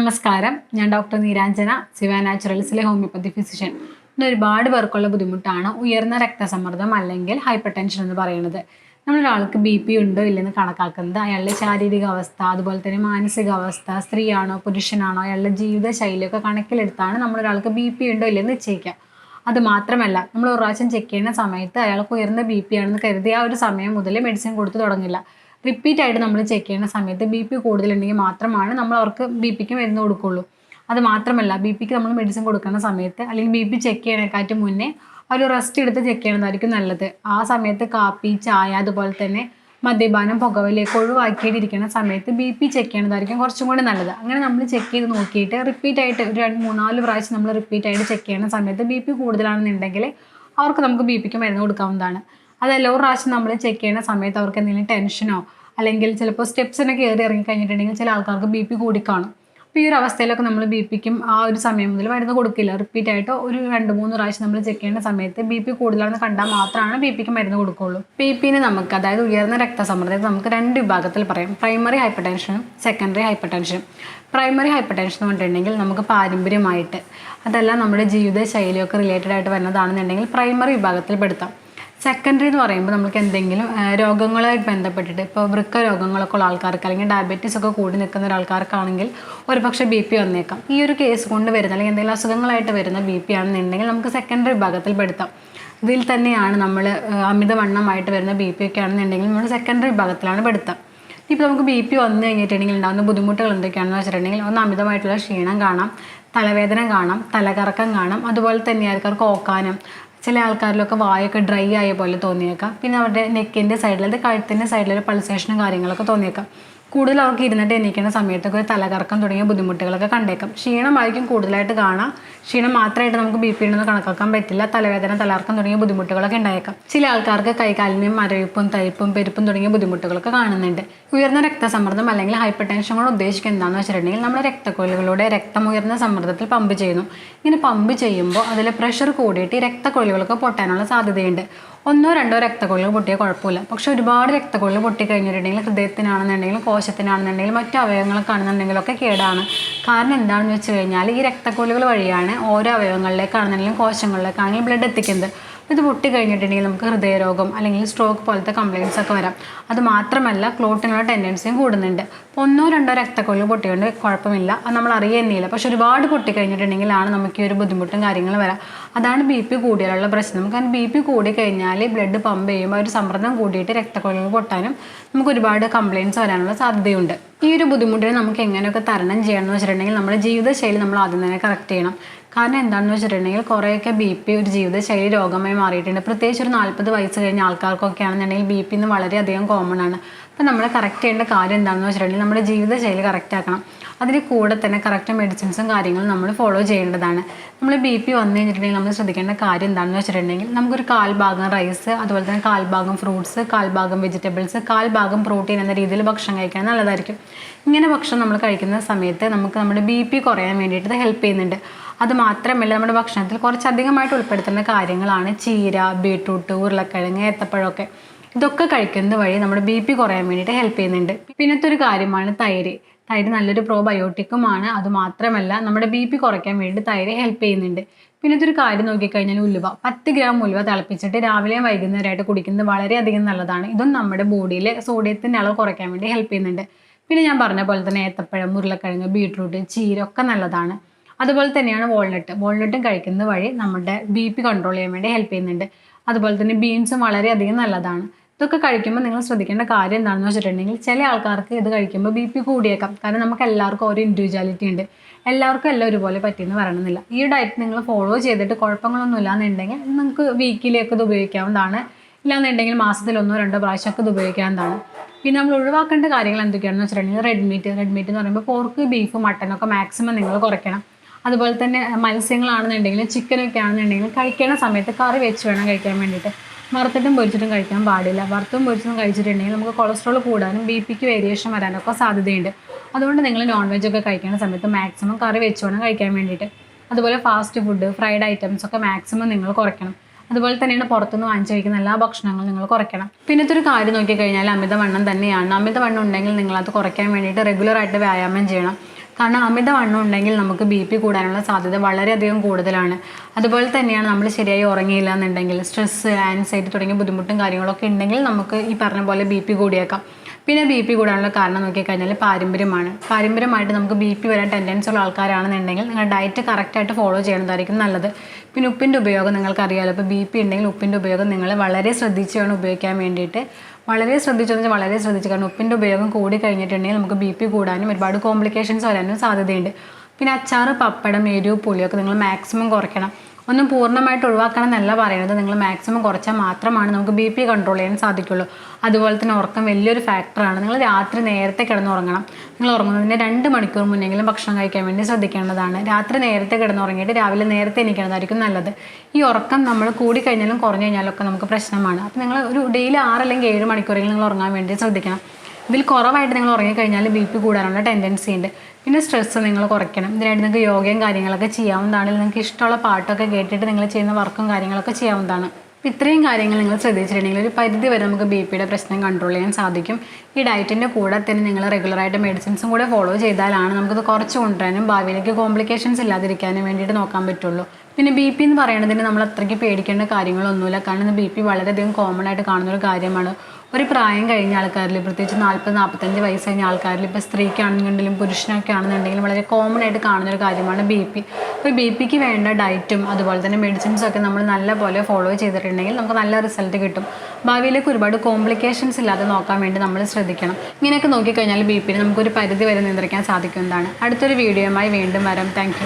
നമസ്കാരം. ഞാൻ ഡോക്ടർ നീരാഞ്ജന ശിവ നാച്ചുറൽസിലെ ഹോമിയോപ്പതി ഫിസിഷ്യൻ. ഇന്ന് ഒരുപാട് പേർക്കുള്ള ബുദ്ധിമുട്ടാണ് ഉയർന്ന രക്തസമ്മർദ്ദം അല്ലെങ്കിൽ ഹൈപ്പർ ടെൻഷൻ എന്ന് പറയുന്നത്. നമ്മളൊരാൾക്ക് ബി പി ഉണ്ടോ ഇല്ലെന്ന് കണക്കാക്കുന്നത് അയാളുടെ ശാരീരിക അവസ്ഥ അതുപോലെ തന്നെ മാനസികാവസ്ഥ സ്ത്രീയാണോ പുരുഷനാണോ അയാളുടെ ജീവിതശൈലിയൊക്കെ കണക്കിലെടുത്താണ് നമ്മളൊരാൾക്ക് ബി പി ഉണ്ടോ ഇല്ലെന്ന് നിശ്ചയിക്കുക. അത് മാത്രമല്ല നമ്മൾ ഒരു പ്രാവശ്യം ചെക്ക് ചെയ്യുന്ന സമയത്ത് അയാൾക്ക് ഉയർന്ന ബി പി ആണെന്ന് കരുതി ആ ഒരു സമയം മുതൽ മെഡിസിൻ കൊടുത്തു തുടങ്ങില്ല. റിപ്പീറ്റ് ആയിട്ട് നമ്മൾ ചെക്ക് ചെയ്യുന്ന സമയത്ത് ബി പി കൂടുതലുണ്ടെങ്കിൽ മാത്രമാണ് നമ്മൾ അവർക്ക് ബി പിക്ക് മരുന്ന് കൊടുക്കുള്ളൂ. അത് മാത്രമല്ല ബി പിക്ക് നമ്മൾ മെഡിസിൻ കൊടുക്കുന്ന സമയത്ത് അല്ലെങ്കിൽ ബി പി ചെക്ക് ചെയ്യണേക്കാട്ട് മുന്നേ ഒരു റെസ്റ്റ് എടുത്ത് ചെക്ക് ചെയ്യണതായിരിക്കും നല്ലത്. ആ സമയത്ത് കാപ്പി ചായ അതുപോലെ തന്നെ മദ്യപാനം പുകവലിയൊക്കെ ഒഴിവാക്കിയിട്ടിരിക്കുന്ന സമയത്ത് ബി പി ചെക്ക് ചെയ്യണതായിരിക്കും കുറച്ചും കൂടി നല്ലത്. അങ്ങനെ നമ്മൾ ചെക്ക് ചെയ്ത് നോക്കിയിട്ട് റിപ്പീറ്റ് ആയിട്ട് ഒരു രണ്ട് മൂന്നാൽ പ്രാവശ്യം നമ്മൾ റിപ്പീറ്റ് ആയിട്ട് ചെക്ക് ചെയ്യുന്ന സമയത്ത് ബി പി കൂടുതലാണെന്നുണ്ടെങ്കിൽ അവർക്ക് നമുക്ക് ബി പിക്ക് മരുന്ന് കൊടുക്കാവുന്നതാണ്. അതല്ല ഒരു പ്രാവശ്യം നമ്മൾ ചെക്ക് ചെയ്യുന്ന സമയത്ത് അവർക്ക് എന്തെങ്കിലും ടെൻഷനോ അല്ലെങ്കിൽ ചിലപ്പോൾ സ്റ്റെപ്സിനെ കയറി ഇറങ്ങി കഴിഞ്ഞിട്ടുണ്ടെങ്കിൽ ചില ആൾക്കാർക്ക് ബി പി കൂടിക്കാണും അപ്പോൾ ഈ ഒരു അവസ്ഥയിലൊക്കെ നമ്മൾ ബി പിക്കും ആ ഒരു സമയം മുതൽ മരുന്ന് കൊടുക്കില്ല. റിപ്പീറ്റ് ആയിട്ട് ഒരു രണ്ട് മൂന്ന് പ്രാവശ്യം നമ്മൾ ചെക്ക് ചെയ്യുന്ന സമയത്ത് ബി പി കൂടുതലാണെന്ന് കണ്ടാൽ മാത്രമാണ് ബി പിക്ക് മരുന്ന് കൊടുക്കുകയുള്ളൂ ബി പിന് നമുക്ക് അതായത് ഉയർന്ന രക്തസമ്മർദ്ദത്തെ നമുക്ക് രണ്ട് വിഭാഗത്തിൽ പറയാം. പ്രൈമറി ഹൈപ്പർ ടെൻഷനും സെക്കൻഡറി ഹൈപ്പർ ടെൻഷനും പ്രൈമറി ഹൈപ്പർ ടെൻഷൻ എന്ന് പറഞ്ഞിട്ടുണ്ടെങ്കിൽ നമുക്ക് പാരമ്പര്യമായിട്ട് അതല്ല നമ്മുടെ ജീവിത ശൈലിയൊക്കെ റിലേറ്റഡ് ആയിട്ട് വരുന്നതാണെന്നുണ്ടെങ്കിൽ പ്രൈമറി വിഭാഗത്തിൽ പെടുത്താം. സെക്കൻഡറി എന്ന് പറയുമ്പോൾ നമുക്ക് എന്തെങ്കിലും രോഗങ്ങളായി ബന്ധപ്പെട്ടിട്ട് ഇപ്പോൾ വൃക്ക രോഗങ്ങളൊക്കെ ഉള്ള ആൾക്കാർക്ക് അല്ലെങ്കിൽ ഡയബറ്റീസ് ഒക്കെ കൂടി നിൽക്കുന്ന ഒരാൾക്കാർക്കാണെങ്കിൽ ഒരു പക്ഷേ ബി പി വന്നേക്കാം. ഈ ഒരു കേസ് കൊണ്ട് വരുന്ന അല്ലെങ്കിൽ എന്തെങ്കിലും അസുഖങ്ങളായിട്ട് വരുന്ന ബി പി ആണെന്നുണ്ടെങ്കിൽ നമുക്ക് സെക്കൻഡറി വിഭാഗത്തിൽ പെടുത്താം ഇതിൽ തന്നെയാണ് നമ്മൾ അമിതവണ്ണമായിട്ട് വരുന്ന ബി പി ഒക്കെ ആണെന്നുണ്ടെങ്കിൽ നമ്മൾ സെക്കൻഡറി വിഭാഗത്തിലാണ് പെടുത്താം. ഇപ്പോൾ നമുക്ക് ബി പി വന്നു കഴിഞ്ഞിട്ടുണ്ടെങ്കിൽ ഉണ്ടാകുന്ന ബുദ്ധിമുട്ടുകൾ എന്തൊക്കെയാണെന്ന് വെച്ചിട്ടുണ്ടെങ്കിൽ ഒന്ന് അമിതമായിട്ടുള്ള ക്ഷീണം കാണാം തലവേദന കാണാം തലകറക്കം കാണാം അതുപോലെ തന്നെ ആൾക്കാർക്ക് ഓക്കാനം ചില ആൾക്കാരിലൊക്കെ വായൊക്കെ ഡ്രൈ ആയ പോലെ തോന്നിയേക്കാം. പിന്നെ അവരുടെ നെക്കിന്റെ സൈഡിൽ അത് കഴുത്തിന്റെ സൈഡിൽ പൾസേഷനും കാര്യങ്ങളൊക്കെ തോന്നിയേക്കാം. കൂടുതൽ അവർക്ക് ഇരുന്നിട്ട് എണീക്കുന്ന സമയത്തൊക്കെ തലകറക്കം തുടങ്ങിയ ബുദ്ധിമുട്ടുകളൊക്കെ കണ്ടേക്കാം. ക്ഷീണമായിരിക്കും കൂടുതലായിട്ട് കാണാം. ക്ഷീണം മാത്രമായിട്ട് നമുക്ക് ബി പി ഉണ്ടെന്ന് കണക്കാക്കാൻ പറ്റില്ല. തലവേദന തലകറക്കം തുടങ്ങിയ ബുദ്ധിമുട്ടുകളൊക്കെ ഉണ്ടായേക്കാം. ചില ആൾക്കാർക്ക് കൈകാലിനും മരവിപ്പും തരിപ്പും പെരുപ്പും തുടങ്ങിയ ബുദ്ധിമുട്ടുകളൊക്കെ കാണുന്നുണ്ട്. ഉയർന്ന രക്തസമ്മർദ്ദം അല്ലെങ്കിൽ ഹൈപ്പർ ടെൻഷൻ കൊണ്ട് ഉദ്ദേശിക്കുന്നത് എന്താണെന്ന് വെച്ചിട്ടുണ്ടെങ്കിൽ നമ്മുടെ രക്തക്കൊള്ളികളുടെ രക്തം ഉയർന്ന സമ്മർദ്ദത്തിൽ പമ്പ് ചെയ്യുന്നു. ഇങ്ങനെ പമ്പ് ചെയ്യുമ്പോൾ അതിൽ പ്രഷർ കൂടിയിട്ട് ഈ രക്തക്കൊള്ളികളൊക്കെ പൊട്ടാനുള്ള സാധ്യതയുണ്ട്. ഒന്നോ രണ്ടോ രക്തക്കൊള്ളികൾ പൊട്ടിയാൽ കുഴപ്പമില്ല. പക്ഷെ ഒരുപാട് രക്തക്കൊള്ളികൾ പൊട്ടി കഴിഞ്ഞിട്ടുണ്ടെങ്കിൽ ഹൃദയത്തിനാണെന്നുണ്ടെങ്കിലും കോശത്തിനാണെന്നുണ്ടെങ്കിലും മറ്റു അവയവങ്ങൾക്കാണെന്നുണ്ടെങ്കിലൊക്കെ കേടാണ്. കാരണം എന്താണെന്ന് വെച്ച് കഴിഞ്ഞാൽ ഈ രക്തക്കൊള്ളികൾ വഴിയാണ് ഓരോ അവയവങ്ങളിലേക്കാണെന്നുണ്ടെങ്കിലും കോശങ്ങളിലേക്കാണെങ്കിലും ബ്ലഡ് എത്തിക്കുന്നത്. ഇത് പൊട്ടി കഴിഞ്ഞിട്ടുണ്ടെങ്കിൽ നമുക്ക് ഹൃദയരോഗം അല്ലെങ്കിൽ സ്ട്രോക്ക് പോലത്തെ കംപ്ലയിൻസ് ഒക്കെ വരാം. അത് മാത്രമല്ല ക്ലോട്ടിനുള്ള ടെൻഡൻസിയും കൂടുന്നുണ്ട്. അപ്പോൾ ഒന്നോ രണ്ടോ രക്തക്കൊള്ളി പൊട്ടിയോണ്ട് കുഴപ്പമില്ല. അത് നമ്മൾ അറിയുന്നില്ല. പക്ഷെ ഒരുപാട് പൊട്ടി കഴിഞ്ഞിട്ടുണ്ടെങ്കിലാണ് നമുക്ക് ഈ ഒരു ബുദ്ധിമുട്ടും കാര്യങ്ങളും വരാം. അതാണ് ബി പി കൂടിയാലുള്ള പ്രശ്നം. കാരണം ബി പി കൂടി കഴിഞ്ഞാൽ ബ്ലഡ് പമ്പ് ചെയ്യുമ്പോൾ ഒരു സമ്മർദ്ദം കൂടിയിട്ട് രക്തക്കൊള്ളികൾ പൊട്ടാനും നമുക്ക് ഒരുപാട് കംപ്ലയിൻസ് വരാനുള്ള സാധ്യതയുണ്ട്. ഈ ഒരു ബുദ്ധിമുട്ടിനെ നമുക്ക് എങ്ങനെയൊക്കെ തരണം ചെയ്യണം എന്ന് വെച്ചിട്ടുണ്ടെങ്കിൽ നമ്മുടെ ജീവിതശൈലി നമ്മൾ ആദ്യം തന്നെ കറക്റ്റ് ചെയ്യണം. കാരണം എന്താണെന്ന് വെച്ചിട്ടുണ്ടെങ്കിൽ കുറേയൊക്കെ ബി പി ഒരു ജീവിതശൈലി രോഗമായി മാറിയിട്ടുണ്ട്. പ്രത്യേകിച്ച് ഒരു നാൽപ്പത് വയസ്സ് കഴിഞ്ഞ ആൾക്കാർക്കൊക്കെ ആണെന്നുണ്ടെങ്കിൽ ബി പി ഇന്ന് വളരെയധികം കോമൺ ആണ്. അപ്പോൾ നമ്മൾ കറക്റ്റ് ചെയ്യേണ്ട കാര്യം എന്താണെന്ന് വെച്ചിട്ടുണ്ടെങ്കിൽ നമ്മുടെ ജീവിതശൈലി കറക്റ്റ് ആക്കണം. അതിന് കൂടെ തന്നെ കറക്റ്റ് മെഡിസിൻസും കാര്യങ്ങളും നമ്മൾ ഫോളോ ചെയ്യേണ്ടതാണ്. നമ്മൾ ബി പി വന്നു കഴിഞ്ഞിട്ടുണ്ടെങ്കിൽ നമ്മൾ ശ്രദ്ധിക്കേണ്ട കാര്യം എന്താണെന്ന് വെച്ചിട്ടുണ്ടെങ്കിൽ നമുക്കൊരു കാൽഭാഗം റൈസ് അതുപോലെ തന്നെ കാൽഭാഗം ഫ്രൂട്ട്സ് കാൽഭാഗം വെജിറ്റബിൾസ് കാൽഭാഗം പ്രോട്ടീൻ എന്ന രീതിയിൽ ഭക്ഷണം കഴിക്കാൻ നല്ലതായിരിക്കും. ഇങ്ങനെ ഭക്ഷണം നമ്മൾ കഴിക്കുന്ന സമയത്ത് നമുക്ക് നമ്മുടെ ബി പി കുറയാൻ വേണ്ടിയിട്ട് ഹെൽപ്പ് ചെയ്യുന്നുണ്ട്. അത് മാത്രമല്ല നമ്മുടെ ഭക്ഷണത്തിൽ കുറച്ചധികമായിട്ട് ഉൾപ്പെടുത്തേണ്ട കാര്യങ്ങളാണ് ചീര ബീട്രൂട്ട് ഉരുളക്കിഴങ്ങ് ഏത്തപ്പഴമൊക്കെ. ഇതൊക്കെ കഴിക്കുന്നത് വഴി നമ്മുടെ ബി പി കുറയാൻ വേണ്ടിയിട്ട് ഹെൽപ്പ് ചെയ്യുന്നുണ്ട്. പിന്നത്തെ ഒരു കാര്യമാണ് തൈര്. തൈര് നല്ലൊരു പ്രോബയോട്ടിക്കുമാണ് അത് മാത്രമല്ല നമ്മുടെ ബി പി കുറയ്ക്കാൻ വേണ്ടി തൈര് ഹെൽപ്പ് ചെയ്യുന്നുണ്ട്. പിന്നത്തെ ഒരു കാര്യം നോക്കിക്കഴിഞ്ഞാൽ ഉലുവ. പത്ത് ഗ്രാം ഉലുവ തിളപ്പിച്ചിട്ട് രാവിലെയും വൈകുന്നേരമായിട്ട് കുടിക്കുന്നത് വളരെയധികം നല്ലതാണ്. ഇതും നമ്മുടെ ബോഡിയിൽ സോഡിയത്തിന്റെ അളവ് കുറയ്ക്കാൻ വേണ്ടി ഹെൽപ്പ് ചെയ്യുന്നുണ്ട്. പിന്നെ ഞാൻ പറഞ്ഞ പോലെ തന്നെ ഏത്തപ്പഴം ഉരുളക്കിഴങ്ങ് ബീട്രൂട്ട് ചീര ഒക്കെ നല്ലതാണ്. അതുപോലെ തന്നെയാണ് വാൾനട്ട് വാൾനട്ടും കഴിക്കുന്നത് വഴി നമ്മുടെ ബി പി കൺട്രോൾ ചെയ്യാൻ വേണ്ടി ഹെൽപ്പ് ചെയ്യുന്നുണ്ട്. അതുപോലെ തന്നെ ബീൻസും വളരെയധികം നല്ലതാണ്. ഇതൊക്കെ കഴിക്കുമ്പോൾ നിങ്ങൾ ശ്രദ്ധിക്കേണ്ട കാര്യം എന്താണെന്ന് വെച്ചിട്ടുണ്ടെങ്കിൽ ചില ആൾക്കാർക്ക് ഇത് കഴിക്കുമ്പോൾ ബി പി കൂടിയേക്കാം. കാരണം നമുക്ക് എല്ലാവർക്കും ഓരോ ഇൻഡിവിജ്വാലിറ്റി ഉണ്ട്. എല്ലാവർക്കും എല്ലാം ഒരുപോലെ പറ്റിയെന്ന് പറയണമെന്നില്ല. ഈ ഡയറ്റ് നിങ്ങൾ ഫോളോ ചെയ്തിട്ട് കുഴപ്പങ്ങളൊന്നും ഇല്ലാന്നുണ്ടെങ്കിൽ നിങ്ങൾക്ക് വീക്കിലേക്ക് ഇത് ഉപയോഗിക്കാവുന്നതാണ്. ഇല്ലാന്നുണ്ടെങ്കിൽ മാസത്തിൽ ഒന്നോ രണ്ടോ പ്രാവശ്യമൊക്കെ ഇത് ഉപയോഗിക്കാവുന്നതാണ്. പിന്നെ നമ്മൾ ഒഴിവാക്കേണ്ട കാര്യങ്ങൾ എന്തൊക്കെയാണെന്ന് വെച്ചിട്ടുണ്ടെങ്കിൽ റെഡ് മീറ്റ് റെഡ് മീറ്റ് എന്ന് പറയുമ്പോൾ പോർക്ക് ബീഫ് മട്ടനൊക്കെ മാക്സിമം നിങ്ങൾ കുറയ്ക്കണം. അതുപോലെ തന്നെ മത്സ്യങ്ങളാണെന്നുണ്ടെങ്കിൽ ചിക്കനൊക്കെ ആണെന്നുണ്ടെങ്കിൽ കഴിക്കുന്ന സമയത്ത് കറി വെച്ച് വേണം കഴിക്കാൻ വേണ്ടിയിട്ട്. വറുത്തിട്ടും പൊരിച്ചിട്ടും കഴിക്കാൻ പാടില്ല. വറുത്തും പൊരിച്ചിട്ടും കഴിച്ചിട്ടുണ്ടെങ്കിൽ നമുക്ക് കൊളസ്ട്രോൾ കൂടാനും ബി പിക്ക് വേരിയേഷൻ വരാനൊക്കെ സാധ്യതയുണ്ട്. അതുകൊണ്ട് നിങ്ങൾ നോൺ വെജ് ഒക്കെ കഴിക്കുന്ന സമയത്ത് മാക്സിമം കറി വെച്ച് വേണം കഴിക്കാൻ വേണ്ടിയിട്ട്. അതുപോലെ ഫാസ്റ്റ് ഫുഡ് ഫ്രൈഡ് ഐറ്റംസ് ഒക്കെ മാക്സിമം നിങ്ങൾ കുറയ്ക്കണം. അതുപോലെ തന്നെയാണ് പുറത്തുനിന്ന് വാങ്ങിച്ചു കഴിക്കുന്ന എല്ലാ ഭക്ഷണങ്ങളും നിങ്ങൾ കുറയ്ക്കണം. പിന്നത്തെ ഒരു കാര്യം നോക്കിക്കഴിഞ്ഞാൽ അമിതവണ്ണം തന്നെയാണ്. അമിതവണ്ണം ഉണ്ടെങ്കിൽ നിങ്ങളത് കുറയ്ക്കാൻ വേണ്ടിയിട്ട് റെഗുലറായിട്ട് വ്യായാമം ചെയ്യണം. കാരണം അമിതവണ്ണം ഉണ്ടെങ്കിൽ നമുക്ക് ബി പി കൂടാനുള്ള സാധ്യത വളരെയധികം കൂടുതലാണ്. അതുപോലെ തന്നെയാണ് നമ്മൾ ശരിയായി ഉറങ്ങിയില്ല എന്നുണ്ടെങ്കിൽ സ്ട്രെസ്സ് ആൻസൈറ്റി തുടങ്ങിയ ബുദ്ധിമുട്ടും കാര്യങ്ങളൊക്കെ ഉണ്ടെങ്കിൽ നമുക്ക് ഈ പറഞ്ഞ പോലെ ബി പി കൂടിയേക്കാം. പിന്നെ ബി പി കൂടാനുള്ള കാരണം നോക്കിക്കഴിഞ്ഞാൽ പാരമ്പര്യമാണ്. പാരമ്പര്യമായിട്ട് നമുക്ക് ബി പി വരാൻ ടെൻഡൻസി ഉള്ള ആൾക്കാരാണെന്നുണ്ടെങ്കിൽ നിങ്ങൾ ഡയറ്റ് കറക്റ്റായിട്ട് ഫോളോ ചെയ്യുന്നതായിരിക്കും നല്ലത്. പിന്നെ ഉപ്പിന്റെ ഉപയോഗം നിങ്ങൾക്കറിയാമല്ലോ ഇപ്പോൾ ബി പി ഉണ്ടെങ്കിൽ ഉപ്പിന്റെ ഉപയോഗം നിങ്ങൾ വളരെ ശ്രദ്ധിച്ച് വേണം ഉപയോഗിക്കാൻ വേണ്ടിയിട്ട്. വളരെ ശ്രദ്ധിച്ചു വെച്ചാൽ വളരെ ശ്രദ്ധിച്ചു. കാരണം ഉപ്പിന്റെ ഉപയോഗം കൂടി കഴിഞ്ഞിട്ടുണ്ടെങ്കിൽ നമുക്ക് ബി പി കൂടാനും ഒരുപാട് കോംപ്ലിക്കേഷൻസ് വരാനും സാധ്യതയുണ്ട്. പിന്നെ അച്ചാറ് പപ്പടം എരിവ് പുളിയൊക്കെ നിങ്ങൾ മാക്സിമം കുറയ്ക്കണം. ഒന്നും പൂർണമായിട്ട് ഒഴിവാക്കണം എന്നല്ല പറയുന്നത്. നിങ്ങൾ മാക്സിമം കുറച്ചാൽ മാത്രമാണ് നമുക്ക് ബി പി കൺട്രോൾ ചെയ്യാൻ സാധിക്കുള്ളൂ. അതുപോലെ തന്നെ ഉറക്കം വലിയൊരു ഫാക്ടറാണ് നിങ്ങൾ രാത്രി നേരത്തെ കിടന്നുറങ്ങണം. നിങ്ങൾ ഉറങ്ങുന്നതിന് രണ്ട് മണിക്കൂർ മുന്നെങ്കിലും ഭക്ഷണം കഴിക്കാൻ വേണ്ടി ശ്രദ്ധിക്കേണ്ടതാണ്. രാത്രി നേരത്തെ കിടന്നുറങ്ങിയിട്ട് രാവിലെ നേരത്തെ എണീക്കണതായിരിക്കും നല്ലത്. ഈ ഉറക്കം നമ്മൾ കൂടി കഴിഞ്ഞാലും കുറഞ്ഞു കഴിഞ്ഞാലും ഒക്കെ നമുക്ക് പ്രശ്നമാണ്. അപ്പോൾ നിങ്ങൾ ഒരു ഡെയിലി ആറ് അല്ലെങ്കിൽ ഏഴ് മണിക്കൂറെങ്കിലും നിങ്ങൾ ഉറങ്ങാൻ വേണ്ടി ശ്രദ്ധിക്കണം. ഇതിൽ കുറവായിട്ട് നിങ്ങൾ ഉറങ്ങിക്കഴിഞ്ഞാൽ ബി പി കൂടാനുള്ള ടെൻഡൻസി ഉണ്ട്. പിന്നെ സ്ട്രെസ്സ് നിങ്ങൾ കുറയ്ക്കണം. ഇതിനായിട്ട് നിങ്ങൾക്ക് യോഗയും കാര്യങ്ങളൊക്കെ ചെയ്യാവുന്നതാണ്. നിങ്ങൾക്ക് ഇഷ്ടമുള്ള പാട്ടൊക്കെ കേട്ടിട്ട് നിങ്ങൾ ചെയ്യുന്ന വർക്കും കാര്യങ്ങളൊക്കെ ചെയ്യാവുന്നതാണ്. ഇത്രയും കാര്യങ്ങൾ നിങ്ങൾ ശ്രദ്ധിച്ചിട്ടുണ്ടെങ്കിൽ ഒരു പരിധി വരെ നമുക്ക് ബി പിയുടെ പ്രശ്നം കൺട്രോൾ ചെയ്യാൻ സാധിക്കും. ഈ ഡയറ്റിന്റെ കൂടെ തന്നെ നിങ്ങൾ റെഗുലറായിട്ട് മെഡിസിൻസും കൂടെ ഫോളോ ചെയ്താലാണ് നമുക്കത് കുറച്ച് കൊണ്ടുവരാനും ഭാവിയിലേക്ക് കോംപ്ലിക്കേഷൻസ് ഇല്ലാതിരിക്കാനും വേണ്ടിയിട്ട് നോക്കാൻ പറ്റുള്ളൂ. പിന്നെ ബി പി എന്ന് പറയുന്നതിന് നമ്മൾ അത്രയ്ക്ക് പേടിക്കേണ്ട കാര്യങ്ങളൊന്നുമില്ല. കാരണം ബി പി വളരെയധികം കോമൺ ആയിട്ട് കാണുന്ന ഒരു കാര്യമാണ്. ഒരു പ്രായം കഴിഞ്ഞ ആൾക്കാരിൽ പ്രത്യേകിച്ച് നാൽപ്പത് നാൽപ്പത്തഞ്ച് വയസ്സ് കഴിഞ്ഞ ആൾക്കാരിൽ ഇപ്പോൾ സ്ത്രീക്കാണെന്നുണ്ടെങ്കിലും പുരുഷനൊക്കെ ആണെന്നുണ്ടെങ്കിലും വളരെ കോമൺ ആയിട്ട് കാണുന്ന ഒരു കാര്യമാണ് ബി പി അപ്പോൾ ബി പിക്ക് വേണ്ട ഡയറ്റും അതുപോലെ തന്നെ മെഡിസിൻസും ഒക്കെ നമ്മൾ നല്ല പോലെ ഫോളോ ചെയ്തിട്ടുണ്ടെങ്കിൽ നമുക്ക് നല്ല റിസൾട്ട് കിട്ടും. ഭാവിയിലേക്ക് ഒരുപാട് കോംപ്ലിക്കേഷൻസ് ഇല്ലാതെ നോക്കാൻ വേണ്ടി നമ്മൾ ശ്രദ്ധിക്കണം. ഇങ്ങനെയൊക്കെ നോക്കിക്കഴിഞ്ഞാൽ ബി പിന്നെ നമുക്കൊരു പരിധി വരെ നിയന്ത്രിക്കാൻ സാധിക്കുന്നതാണ് അടുത്തൊരു വീഡിയോയുമായി വീണ്ടും വരാം. താങ്ക്